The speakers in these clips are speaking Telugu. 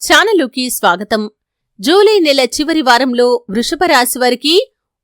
ఛానలుకి స్వాగతం. జూలై నెల చివరి వారంలో వృషభ రాశి వారికి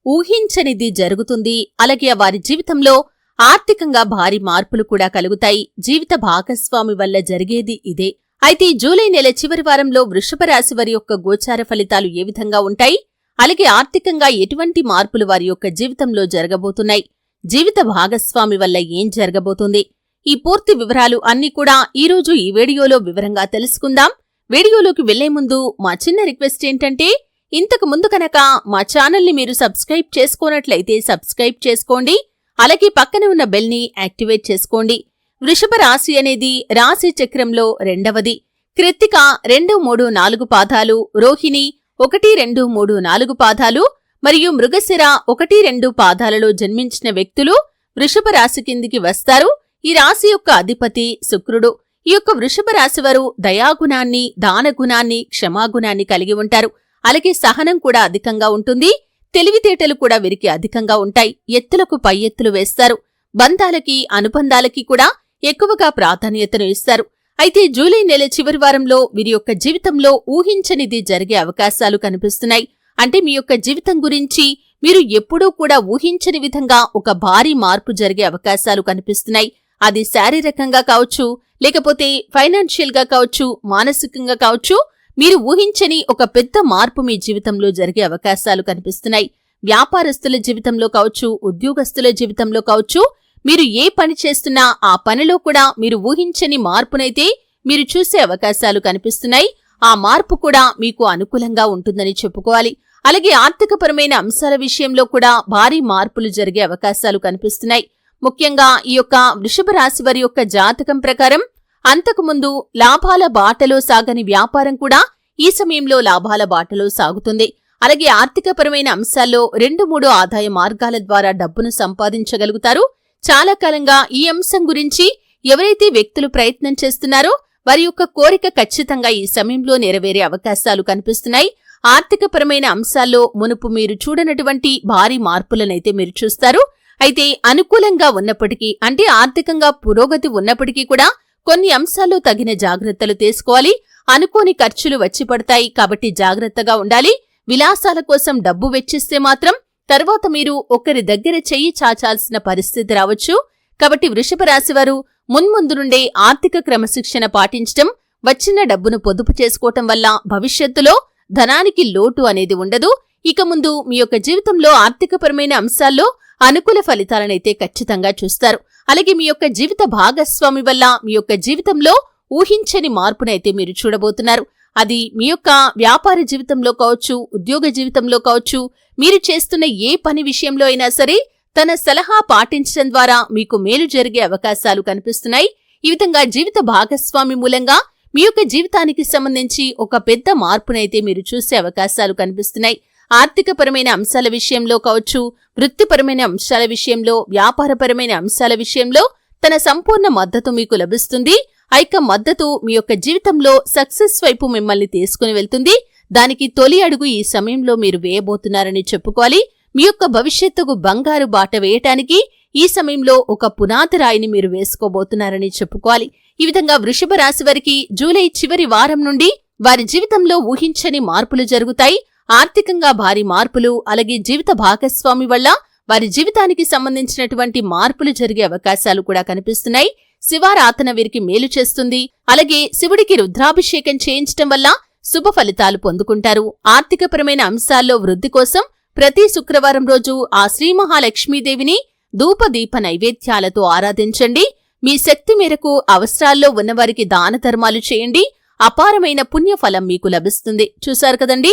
ఊహించనిది జరుగుతుంది. అలాగే వారి జీవితంలో ఆర్థికంగా భారీ మార్పులు కూడా కలుగుతాయి. జీవిత భాగస్వామి వల్ల జరిగేది ఇదే. అయితే జూలై నెల చివరి వారంలో వృషభ రాశి వారి యొక్క గోచార ఫలితాలు ఏ విధంగా ఉంటాయి? అలాగే ఆర్థికంగా ఎటువంటి మార్పులు వారి యొక్క జీవితంలో జరగబోతున్నాయి? జీవిత భాగస్వామి వల్ల ఏం జరగబోతుంది? ఈ పూర్తి వివరాలు అన్నీ కూడా ఈరోజు ఈ వీడియోలో వివరంగా తెలుసుకుందాం. వీడియోలోకి వెళ్ళే ముందు మా చిన్న రిక్వెస్ట్ ఏంటంటే ఇంతకు ముందు కనుక మా ఛానల్ని మీరు సబ్స్క్రైబ్ చేసుకోనట్లయితే సబ్స్క్రైబ్ చేసుకోండి అలాగే పక్కనే ఉన్న బెల్ని యాక్టివేట్ చేసుకోండి. వృషభ రాశి అనేది రాశి చక్రంలో రెండవది. కృత్తిక రెండు మూడు నాలుగు పాదాలు రోహిణి ఒకటి రెండు మూడు నాలుగు పాదాలు మరియు మృగశిర ఒకటి రెండు పాదాలలో జన్మించిన వ్యక్తులు వృషభ రాశి కిందికి వస్తారు. ఈ రాశి యొక్క అధిపతి శుక్రుడు. ఈ యొక్క వృషభ రాశివారు దయాగుణాన్ని దానగుణాన్ని క్షమాగుణాన్ని కలిగి ఉంటారు. అలాగే సహనం కూడా అధికంగా ఉంటుంది. తెలివితేటలు కూడా వీరికి అధికంగా ఉంటాయి. ఎత్తులకు పై ఎత్తులు వేస్తారు. బంధాలకి అనుబంధాలకి కూడా ఎక్కువగా ప్రాధాన్యతను ఇస్తారు. అయితే జూలై నెల చివరి వారంలో వీరి యొక్క జీవితంలో ఊహించనిది జరిగే అవకాశాలు కనిపిస్తున్నాయి. అంటే మీ యొక్క జీవితం గురించి మీరు ఎప్పుడూ కూడా ఊహించని విధంగా ఒక భారీ మార్పు జరిగే అవకాశాలు కనిపిస్తున్నాయి. అది శారీరకంగా కావచ్చు లేకపోతే ఫైనాన్షియల్గా కావచ్చు మానసికంగా కావచ్చు మీరు ఊహించని ఒక పెద్ద మార్పు మీ జీవితంలో జరిగే అవకాశాలు కనిపిస్తున్నాయి. వ్యాపారస్తుల జీవితంలో కావచ్చు ఉద్యోగస్తుల జీవితంలో కావచ్చు మీరు ఏ పని చేస్తున్నా ఆ పనిలో కూడా మీరు ఊహించని మార్పునైతే మీరు చూసే అవకాశాలు కనిపిస్తున్నాయి. ఆ మార్పు కూడా మీకు అనుకూలంగా ఉంటుందని చెప్పుకోవాలి. అలాగే ఆర్థికపరమైన అంశాల విషయంలో కూడా భారీ మార్పులు జరిగే అవకాశాలు కనిపిస్తున్నాయి. ముఖ్యంగా ఈ యొక్క వృషభ రాశి వారి యొక్క జాతకం ప్రకారం అంతకుముందు లాభాల బాటలో సాగని వ్యాపారం కూడా ఈ సమయంలో లాభాల బాటలో సాగుతుంది. అలాగే ఆర్థికపరమైన అంశాల్లో రెండు మూడు ఆదాయ మార్గాల ద్వారా డబ్బును సంపాదించగలుగుతారు. చాలా కాలంగా ఈ అంశం గురించి ఎవరైతే వ్యక్తులు ప్రయత్నం చేస్తున్నారో వారి యొక్క కోరిక ఖచ్చితంగా ఈ సమయంలో నెరవేరే అవకాశాలు కనిపిస్తున్నాయి. ఆర్థికపరమైన అంశాల్లో మునుపు మీరు చూడనటువంటి భారీ మార్పులనైతే మీరు చూస్తారు. అయితే అనుకూలంగా ఉన్నప్పటికీ అంటే ఆర్థికంగా పురోగతి ఉన్నప్పటికీ కూడా కొన్ని అంశాల్లో తగిన జాగ్రత్తలు తీసుకోవాలి. అనుకోని ఖర్చులు వచ్చి పడతాయి కాబట్టి జాగ్రత్తగా ఉండాలి. విలాసాల కోసం డబ్బు వెచ్చిస్తే మాత్రం తర్వాత మీరు ఒకరి దగ్గర చెయ్యి చాచాల్సిన పరిస్థితి రావచ్చు. కాబట్టి వృషభ రాశివారు మున్ముందు నుండే ఆర్థిక క్రమశిక్షణ పాటించటం వచ్చిన డబ్బును పొదుపు చేసుకోవటం వల్ల భవిష్యత్తులో ధనానికి లోటు అనేది ఉండదు. ఇక ముందు మీ యొక్క జీవితంలో ఆర్థికపరమైన అంశాల్లో అనుకూల ఫలితాలనైతే ఖచ్చితంగా చూస్తారు. అలాగే మీ యొక్క జీవిత భాగస్వామి వల్ల మీ యొక్క జీవితంలో ఊహించని మార్పునైతే మీరు చూడబోతున్నారు. అది మీ యొక్క వ్యాపార జీవితంలో కావచ్చు ఉద్యోగ జీవితంలో కావచ్చు మీరు చేస్తున్న ఏ పని విషయంలో అయినా సరే తన సలహా పాటించడం ద్వారా మీకు మేలు జరిగే అవకాశాలు కనిపిస్తున్నాయి. ఈ విధంగా జీవిత భాగస్వామి మూలంగా మీ యొక్క జీవితానికి సంబంధించి ఒక పెద్ద మార్పునైతే మీరు చూసే అవకాశాలు కనిపిస్తున్నాయి. ఆర్థికపరమైన అంశాల విషయంలో కావచ్చు వృత్తిపరమైన అంశాల విషయంలో వ్యాపారపరమైన అంశాల విషయంలో తన సంపూర్ణ మద్దతు మీకు లభిస్తుంది. ఐక మద్దతు మీ యొక్క జీవితంలో సక్సెస్ వైపు మిమ్మల్ని తీసుకుని వెళ్తుంది. దానికి తొలి అడుగు ఈ సమయంలో మీరు వేయబోతున్నారని చెప్పుకోవాలి. మీ యొక్క భవిష్యత్తుకు బంగారు బాట వేయటానికి ఈ సమయంలో ఒక పునాది రాయిని మీరు వేసుకోబోతున్నారని చెప్పుకోవాలి. ఈ విధంగా వృషభ రాశి వారికి జూలై చివరి వారం నుండి వారి జీవితంలో ఊహించని మార్పులు జరుగుతాయి. ఆర్థికంగా భారీ మార్పులు అలాగే జీవిత భాగస్వామి వల్ల వారి జీవితానికి సంబంధించినటువంటి మార్పులు జరిగే అవకాశాలు కూడా కనిపిస్తున్నాయి. శివారాధన వీరికి మేలు చేస్తుంది. అలాగే శివుడికి రుద్రాభిషేకం చేయించటం వల్ల శుభ ఫలితాలు పొందుకుంటారు. ఆర్థికపరమైన అంశాల్లో వృద్ధి కోసం ప్రతి శుక్రవారం రోజు ఆ శ్రీ మహాలక్ష్మీదేవిని ధూపదీప నైవేద్యాలతో ఆరాధించండి. మీ శక్తి మేరకు అవసరాల్లో ఉన్నవారికి దాన ధర్మాలు చేయండి. అపారమైన పుణ్యఫలం మీకు లభిస్తుంది. చూశారు కదండీ?